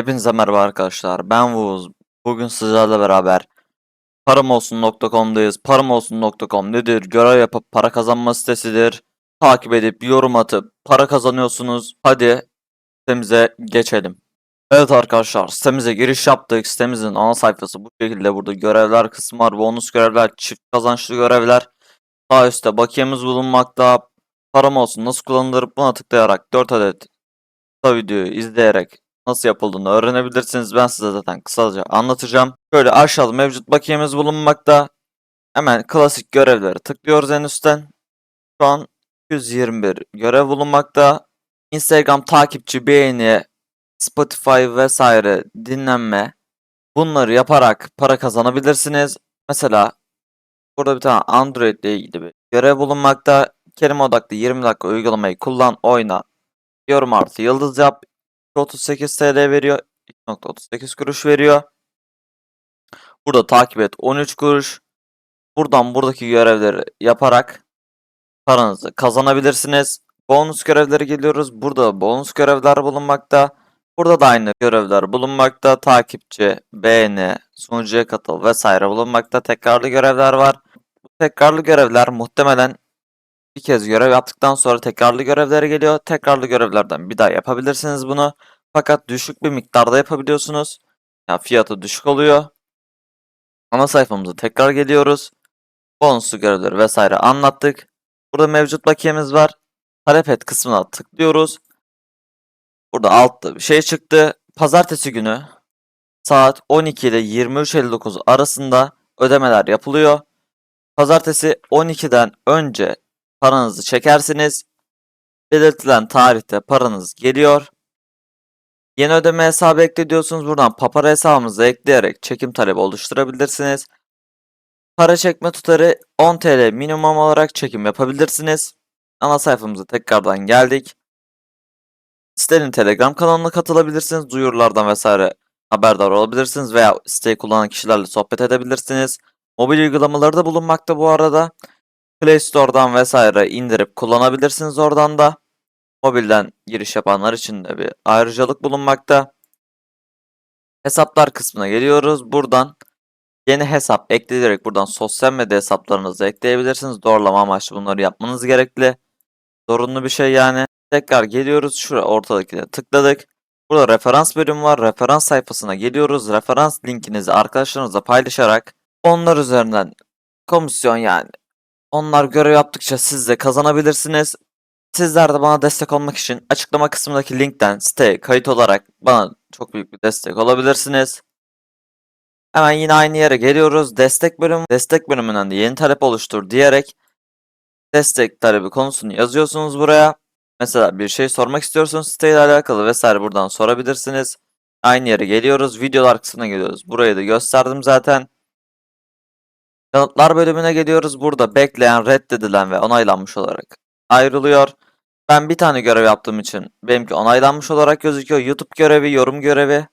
Hepinize merhaba arkadaşlar. Ben Vuz. Bugün sizlerle beraber paramolsun.com'dayız. Paramolsun.com nedir? Görev yapıp para kazanma sitesidir. Takip edip yorum atıp para kazanıyorsunuz. Hadi sitemize geçelim. Evet arkadaşlar sitemize giriş yaptık. Sitemizin ana sayfası bu şekilde. Burada görevler kısmı var. Bonus görevler, çift kazançlı görevler. Sağ üstte bakiyemiz bulunmakta. Param olsun nasıl kullanılır buna tıklayarak 4 adet kısa videoyu izleyerek nasıl yapıldığını öğrenebilirsiniz. Ben size zaten kısaca anlatacağım. Şöyle aşağıda mevcut bakiyemiz bulunmakta. Hemen klasik görevleri tıklıyoruz en üstten. Şu an 121 görev bulunmakta. Instagram takipçi, beğeni, Spotify vesaire dinlenme. Bunları yaparak para kazanabilirsiniz. Mesela burada bir tane Android ile ilgili bir görev bulunmakta. Kelime odaklı 20 dakika uygulamayı kullan, oyna. Yorum artı yıldız yap. 38 TL veriyor. 2.38 kuruş veriyor. Burada takip et 13 kuruş. Buradan buradaki görevleri yaparak paranızı kazanabilirsiniz. Bonus görevleri geliyoruz. Burada bonus görevler bulunmakta. Burada da aynı görevler bulunmakta. Takipçi, beğeni, sunucuya katıl vesaire bulunmakta. Tekrarlı görevler var. Bu tekrarlı görevler muhtemelen bir kez görev yaptıktan sonra tekrarlı görevlere geliyor. Tekrarlı görevlerden bir daha yapabilirsiniz bunu. Fakat düşük bir miktarda yapabiliyorsunuz. Yani fiyatı düşük oluyor. Ana sayfamıza tekrar geliyoruz. Bonuslu görevleri vesaire anlattık. Burada mevcut bakiyemiz var. Talep et kısmına tıklıyoruz. Burada altta bir şey çıktı. Pazartesi günü saat 12 ile 23.59 arasında ödemeler yapılıyor. Pazartesi 12'den önce paranızı çekersiniz. Belirtilen tarihte paranız geliyor. Yeni ödeme hesabı ekle diyorsunuz. Buradan papara hesabınızı ekleyerek çekim talebi oluşturabilirsiniz. Para çekme tutarı 10 TL minimum olarak çekim yapabilirsiniz. Ana sayfamıza tekrardan geldik. Sitenin Telegram kanalına katılabilirsiniz. Duyurulardan vesaire haberdar olabilirsiniz veya siteyi kullanan kişilerle sohbet edebilirsiniz. Mobil uygulamaları da bulunmakta bu arada. Play Store'dan vesaire indirip kullanabilirsiniz oradan da. Mobilden giriş yapanlar için de bir ayrıcalık bulunmakta. Hesaplar kısmına geliyoruz. Buradan yeni hesap ekleyerek buradan sosyal medya hesaplarınızı ekleyebilirsiniz. Doğrulama amaçlı bunları yapmanız gerekli. Zorunlu bir şey yani. Tekrar geliyoruz. Şuraya ortadakine tıkladık. Burada referans bölümü var. Referans sayfasına geliyoruz. Referans linkinizi arkadaşlarınızla paylaşarak onlar üzerinden komisyon yani onlar görev yaptıkça siz de kazanabilirsiniz. Sizler de bana destek olmak için açıklama kısmındaki linkten siteye kayıt olarak bana çok büyük bir destek olabilirsiniz. Hemen yine aynı yere geliyoruz. Destek bölümü, destek bölümünden de yeni talep oluştur diyerek destek talebi konusunu yazıyorsunuz buraya. Mesela bir şey sormak istiyorsunuz siteyle alakalı vesaire buradan sorabilirsiniz. Aynı yere geliyoruz. Videolar kısmına geliyoruz. Burayı da gösterdim zaten. Yanıtlar bölümüne geliyoruz. Burada bekleyen, reddedilen ve onaylanmış olarak ayrılıyor. Ben bir tane görev yaptığım için benimki onaylanmış olarak gözüküyor. YouTube görevi, yorum görevi.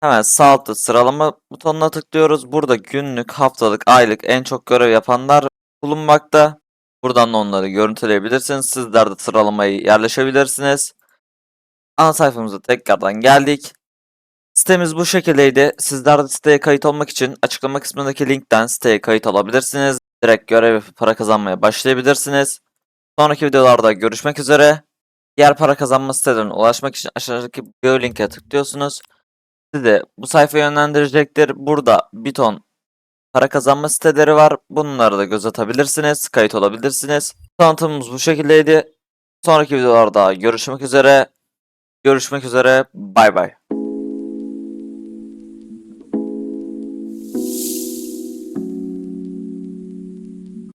Hemen sağ altta sıralama butonuna tıklıyoruz. Burada günlük, haftalık, aylık en çok görev yapanlar bulunmakta. Buradan da onları görüntüleyebilirsiniz. Sizler de sıralamayı yerleşebilirsiniz. Ana sayfamıza tekrardan geldik. Sitemiz bu şekildeydi. Sizler de siteye kayıt olmak için açıklama kısmındaki linkten siteye kayıt olabilirsiniz. Direkt görev yapıp para kazanmaya başlayabilirsiniz. Sonraki videolarda görüşmek üzere. Diğer para kazanma sitelerine ulaşmak için aşağıdaki bio linke tıklıyorsunuz. Sizi bu sayfaya yönlendirecektir. Burada bir ton para kazanma siteleri var. Bunları da göz atabilirsiniz. Kayıt olabilirsiniz. Tanıtımımız bu şekildeydi. Sonraki videolarda görüşmek üzere. Görüşmek üzere. Bay bay.